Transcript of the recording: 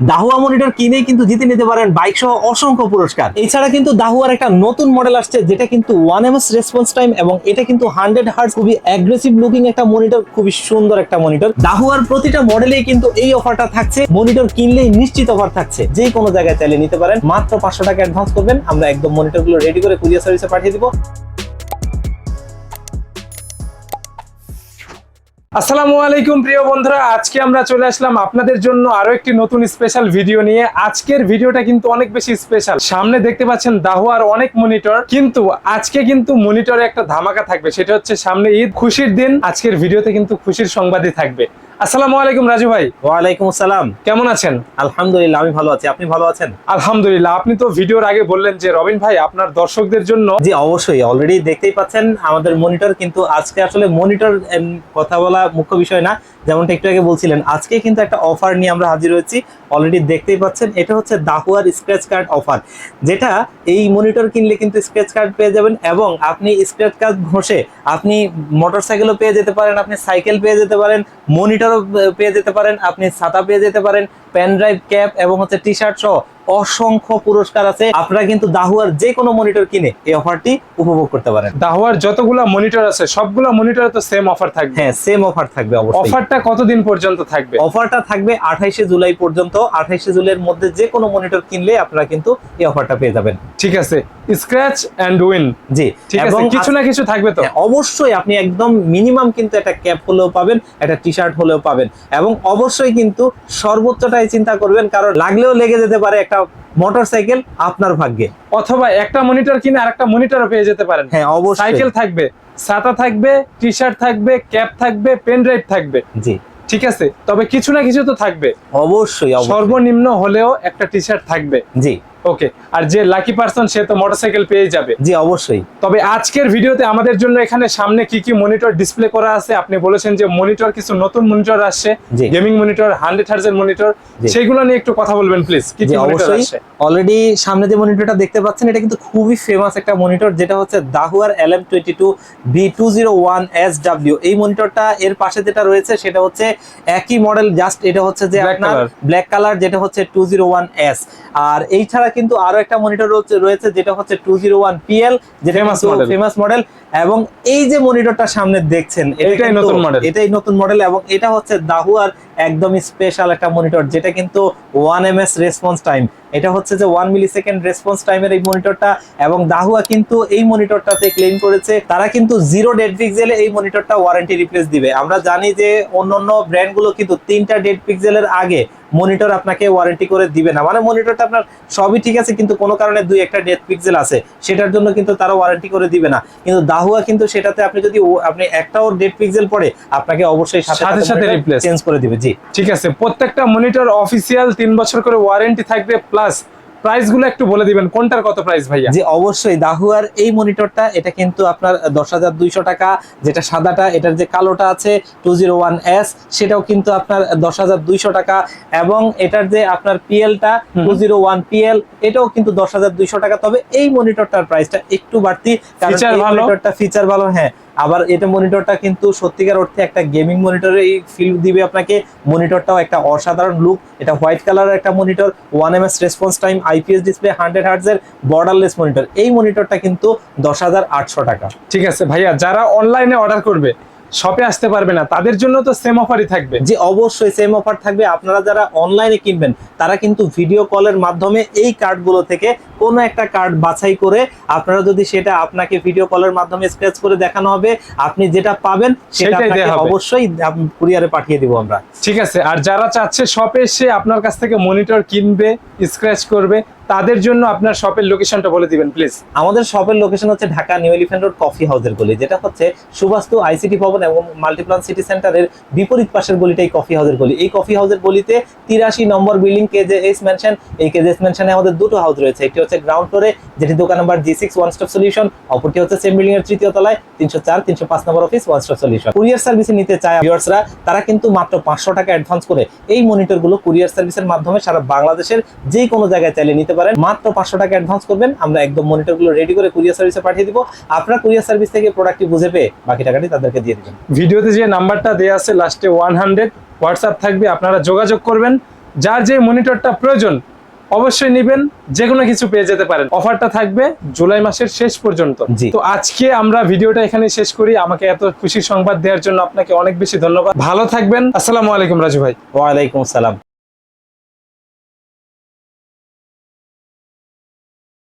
দাহুয়া monitor কিনেই কিন্তু জিতে নিতে পারেন বাইক সহ অসংখ্য পুরস্কার। এছাড়া কিন্তু দাহুয়ার একটা নতুন মডেল আসছে, যেটা কিন্তু ওয়ান এমএস রেসপন্স টাইম এবং এটা কিন্তু হান্ড্রেড হার্স খুবই অ্যাগ্রেসিভ লুকিং একটা মনিটর খুবই সুন্দর একটা মনিটর দাহুয়ার প্রতিটা মডেলেই কিন্তু এই অফারটা থাকছে। মনিটর কিনলেই নিশ্চিত অফার থাকছে। যে কোনো জায়গায় চালিয়ে নিতে পারেন। মাত্র পাঁচশো টাকা অ্যাডভান্স করবেন। আমরা একদম মনিটরগুলো রেডি করে কুরিয়ার সার্ভিসে পাঠিয়ে দিব। আসসালামু আলাইকুম প্রিয় বন্ধুরা, আজকে আমরা চলে আসলাম আপনাদের জন্য আরও একটি নতুন স্পেশাল ভিডিও নিয়ে। আজকের ভিডিওটা কিন্তু অনেক বেশি স্পেশাল সামনে দেখতে পাচ্ছেন দাহুয়ার অনেক মনিটর কিন্তু আজকে কিন্তু মনিটরে একটা ধামাকা থাকবে, সেটা হচ্ছে সামনে ঈদ, খুশির দিন। আজকের ভিডিওতে কিন্তু খুশির সংবাদই থাকবে। আসসালামু আলাইকুম রাজু ভাই। ওয়ালাইকুম আসসালাম। কেমন আছেন? আলহামদুলিল্লাহ আমি ভালো আছি। আপনি ভালো আছেন? আলহামদুলিল্লাহ আপনি তো ভিডিওর আগে বললেন যে রবিন ভাই আপনার দর্শকদের জন্য জি অবশ্যই। অলরেডি দেখতেই পাচ্ছেন আমাদের মনিটর কিন্তু আজকে আসলে মনিটর কথা বলা মুখ্য বিষয় না। যেমনটা একটু আগে বলছিলেন, আজকে কিন্তু একটা অফার নিয়ে আমরা হাজির হয়েছি। অলরেডি দেখতেই পাচ্ছেন, এটা হচ্ছে দাহুয়ার স্ক্র্যাচ কার্ড অফার যেটা এই মনিটর কিনলে কিন্তু স্ক্র্যাচ কার্ড পেয়ে যাবেন এবং আপনি স্ক্র্যাচ কার্ড ঘষে আপনি মোটরসাইকেলও পেয়ে যেতে পারেন, আপনি সাইকেল পেয়ে যেতে পারেন মনিটরও পেয়ে যেতে পারেন, আপনি ছাতা পেয়ে যেতে পারেন। পেন ড্রাইভ ক্যাপ এবং হচ্ছে টি শার্ট সহ অসংখ্য পুরস্কার আছে। আপনারা কিন্তু দাহুয়ার যে কোনো মনিটর কিনে এই অফারটি উপভোগ করতে পারেন। দাহুয়ার যতগুলা মনিটর আছে সবগুলো মনিটর তো সেম অফার থাকবে। হ্যাঁ সেম অফার থাকবে অবশ্যই। অফারটা কতদিন পর্যন্ত থাকবে? অফারটা থাকবে আঠাইশে জুলাই পর্যন্ত। আঠাইশে জুলাইয়ের মধ্যে যে কোনো মনিটর কিনলে আপনারা কিন্তু এই অফারটা পেয়ে যাবেন। ঠিক আছে। Scratch and win. জি ঠিক আছে কিছু না কিছু থাকবে তো? হ্যাঁ, অবশ্যই আপনি একদম মিনিমাম কিন্তু একটা ক্যাপ হলেও পাবেন একটা টি শার্ট হলেও পাবেন। এবং অবশ্যই কিন্তু সর্বোচ্চটাই চিন্তা করবেন কারণ লাগলেও লেগে যেতে পারে একটা মোটরসাইকেল আপনার ভাগ্যে। অথবা একটা মনিটর কিনে আরেকটা মনিটরও পেয়ে যেতে পারেন। হ্যাঁ অবশ্যই। সাইকেল থাকবে ছাতা থাকবে টি শার্ট থাকবে ক্যাপ থাকবে পেন ড্রাইভ থাকবে। জি। ঠিক আছে তবে কিছু না কিছু তো থাকবে। অবশ্যই অবশ্যই। সর্বনিম্ন হলেও একটা টি শার্ট থাকবে। জি। ওকে আর যে লাকি পার্সন সে তো মোটরসাইকেল পেয়ে যাবে। জি অবশ্যই। তবে আজকের ভিডিওতে আমাদের জন্য এখানে সামনে কি কি মনিটর ডিসপ্লে করা আছে? আপনি বলেছেন যে মনিটর কিছু নতুন মনিটর আসছে। গেমিং মনিটর হান্ড্রেড হার্জের মনিটর। সেইগুলো নিয়ে একটু কথা বলবেন প্লিজ কি কি মনিটর আসছে? অলরেডি সামনে যে মনিটরটা দেখতে পাচ্ছেন এটা কিন্তু খুবই ফেমাস একটা মনিটর যেটা হচ্ছে দাহুয়ার L M twenty two B two zero one S W এই মনিটরটা এর পাশে যেটা রয়েছে সেটা হচ্ছে একই মডেল জাস্ট এটা হচ্ছে যে আপনার ব্ল্যাক কালার যেটা হচ্ছে টু জিরো ওয়ান এস আর এই ছাড়া কিন্তু আরও একটা মনিটর রয়েছে যেটা হচ্ছে টু জিরো ওয়ান পিএল যেটা। ফেমাস মডেল এবং এই যে মনিটরটা সামনে দেখছেন এটাই নতুন মডেল এটাই নতুন মডেল এবং এটা হচ্ছে দাহুয়ার একদমই স্পেশাল একটা মনিটর যেটা কিন্তু one M S response time এটা হচ্ছে যে ওয়ান মিলি সেকেন্ড রেসপন্স টাইমের এই মনিটরটা এবং দাহুয়া কিন্তু এই মনিটরটাতে ক্লেম করেছে তারা কিন্তু জিরো ডেড পিক্সেলে এই মনিটরটা ওয়ারেন্টি রিপ্লেস দিবে। আমরা জানি যে অন্যান্য ব্র্যান্ডগুলো কিন্তু তিনটা ডেড পিক্সেলের আগে মনিটর আপনাকে ওয়ারেন্টি করে দিবে না। মানে মনিটরটা আপনার সবই ঠিক আছে কিন্তু কোনো কারণে দুই একটা ডেড পিক্সেল আছে সেটার জন্য কিন্তু তারা ওয়ারেন্টি করে দিবে না। কিন্তু দাহুয়া কিন্তু সেটাতে আপনি যদি আপনি একটা ওর ডেড পিক্সেল পড়ে আপনাকে অবশ্যই সাথে সাথে replace। চেঞ্জ করে দিবে জি ঠিক আছে প্রত্যেকটা মনিটর অফিসিয়াল তিন বছর করে ওয়ারেন্টি থাকবে প্লাস প্রাইসগুলো একটু বলে দিবেন কোনটার কত প্রাইস ভাইয়া? জি অবশ্যই। দাহুয়ার এই মনিটরটা এটা কিন্তু আপনার দশ হাজার দুইশো টাকা যেটা সাদাটা এটার যে কালোটা আছে টু জিরো ওয়ান এস সেটাও কিন্তু আপনার দশ হাজার দুইশো টাকা। এবং এটার যে আপনার পিএলটা টু জিরো ওয়ান পিএল এটাও কিন্তু দশ হাজার দুইশো টাকা। তবে এই মনিটরটার প্রাইসটা একটু বাড়তি কারণ। মনিটরটা ফিচার ভালো হ্যাঁ। আবার এটা মনিটরটা কিন্তু সত্যিকার অর্থে একটা গেমিং মনিটরে এই ফিল দিবে আপনাকে। মনিটরটাও একটা অসাধারণ লুক এটা হোয়াইট কালারের একটা monitor one M S response time IPS display hundred হার্টসের borderless monitor এই মনিটরটা কিন্তু দশ টাকা। ঠিক আছে ভাইয়া, যারা অনলাইনে অর্ডার করবে শপে আসতে পারবে না তাদের জন্য তো সেম অফারই থাকবে। যে অবশ্যই সেম অফার থাকবে। আপনারা যারা অনলাইনে কিনবেন তারা কিন্তু ভিডিও কলের মাধ্যমে এই কার্ডগুলো থেকে কোনো একটা কার্ড বাছাই করে আপনারা যদি সেটা আপনাকে ভিডিও কলের মাধ্যমে স্ক্র্যাচ করে দেখানো হবে আপনি যেটা পাবেন সেটা অবশ্যই কুরিয়ারে পাঠিয়ে দিব আমরা। ঠিক আছে আর যারা চাচ্ছে শপে এসে আপনার কাছ থেকে মনিটর কিনবে স্ক্র্যাচ করবে তাদের জন্য আপনার শপের লোকেশনটা বলে দিবেন প্লিজ আমাদের শপের লোকেশন হচ্ছে Dhaka New Elephant Road coffee হাউসের গলি, যেটা হচ্ছে সুবাস্তু আইসিটি ভবন এবং মাল্টিপ্লান সিটি সেন্টারের বিপরীত পাশের গলিটাই কফি হাউসের গলি। এই কফি হাউসের গলিতে তিরাশি নম্বর building K J S mansion এই কেজে এস মেনশনে আমাদের দুটো হাউস রয়েছে। একটি হচ্ছে গ্রাউন্ড ফ্লোরে যেটি দোকান number G six one stop solution অপরটি হচ্ছে সেম বিল্ডিং এর তৃতীয় তলায়, তিনশো চার, তিনশো পাঁচ নম্বর office one stop solution courier সার্ভিসে নিতে চায় ভিউয়ার্সরা তারা কিন্তু মাত্র পাঁচশো টাকা অ্যাডভান্স করে এই মনিটরগুলো কুরিয়ার সার্ভিসের মাধ্যমে সারা বাংলাদেশের যে কোনো জায়গায় চাইলে নিতে পারেন। মাত্র পাঁচশো টাকা অ্যাডভান্স করবেন। আমরা একদম মনিটরগুলো রেডি করে কুরিয়ার সার্ভিসে পাঠিয়ে দিব। আপনার কুরিয়ার সার্ভিস থেকে প্রোডাক্টটি বুঝে পেয়ে বাকি টাকাটি তাদেরকে দিয়ে দিবেন। ভিডিওতে যে নাম্বারটা দেওয়া আছে লাস্টে ওয়ান হান্ড্রেড হোয়াটসঅ্যাপ থাকবে আপনারা যোগাযোগ করবেন। যার যে মনিটরটা প্রয়োজন অবশ্যই নেবেন। যে কোনো কিছু পেয়ে যেতে পারেন। অফারটা থাকবে জুলাই মাসের শেষ পর্যন্ত। তো আজকে আমরা ভিডিওটা এখানে শেষ করি। আমাকে এত খুশি সংবাদ দেওয়ার জন্য আপনাকে অনেক বেশি ধন্যবাদ। ভালো থাকবেন। আসসালামু আলাইকুম রাজু ভাই। ওয়ালাইকুম আসসালাম।